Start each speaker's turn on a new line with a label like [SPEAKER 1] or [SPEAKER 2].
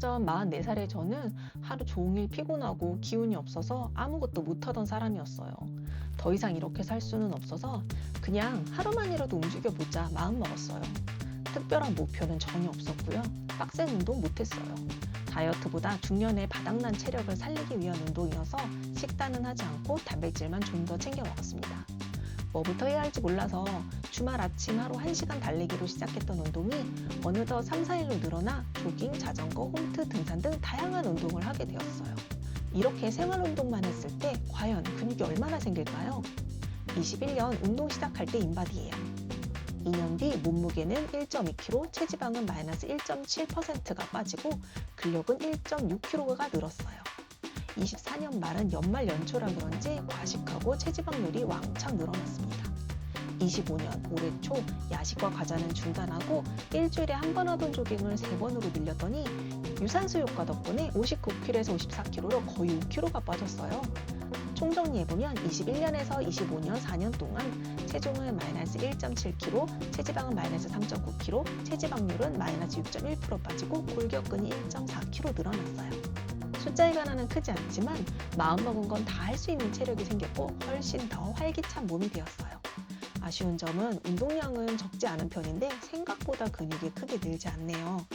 [SPEAKER 1] 전 44살의 저는 하루 종일 피곤하고 기운이 없어서 아무것도 못하던 사람이었어요. 더 이상 이렇게 살 수는 없어서 그냥 하루만이라도 움직여보자 마음 먹었어요. 특별한 목표는 전혀 없었고요. 빡센 운동 못했어요. 다이어트보다 중년의 바닥난 체력을 살리기 위한 운동이어서 식단은 하지 않고 단백질만 좀 더 챙겨 먹었습니다. 뭐부터 해야 할지 몰라서 주말 아침 하루 1시간 달리기로 시작했던 운동이 어느덧 3, 4일로 늘어나 조깅, 자전거, 홈트, 등산 등 다양한 운동을 하게 되었어요. 이렇게 생활 운동만 했을 때 과연 근육이 얼마나 생길까요? 21년 운동 시작할 때 인바디예요. 2년 뒤 몸무게는 1.2kg, 체지방은 마이너스 1.7%가 빠지고 근력은 1.6kg가 늘었어요. 24년 말은 연말 연초라 그런지 과식하고 체지방률이 왕창 늘어났습니다. 25년 올해 초 야식과 과자는 중단하고 일주일에 한 번 하던 조깅을 세 번으로 늘렸더니 유산소 효과 덕분에 59kg에서 54kg로 거의 5kg가 빠졌어요. 총정리해보면 21년에서 25년 4년 동안 체중은 마이너스 1.7kg, 체지방은 마이너스 3.9kg, 체지방률은 마이너스 6.1% 빠지고 골격근이 1.4kg 늘어났어요. 숫자의 변화는 크지 않지만 마음먹은 건 다 할 수 있는 체력이 생겼고 훨씬 더 활기찬 몸이 되었어요. 아쉬운 점은 운동량은 적지 않은 편인데 생각보다 근육이 크게 늘지 않네요.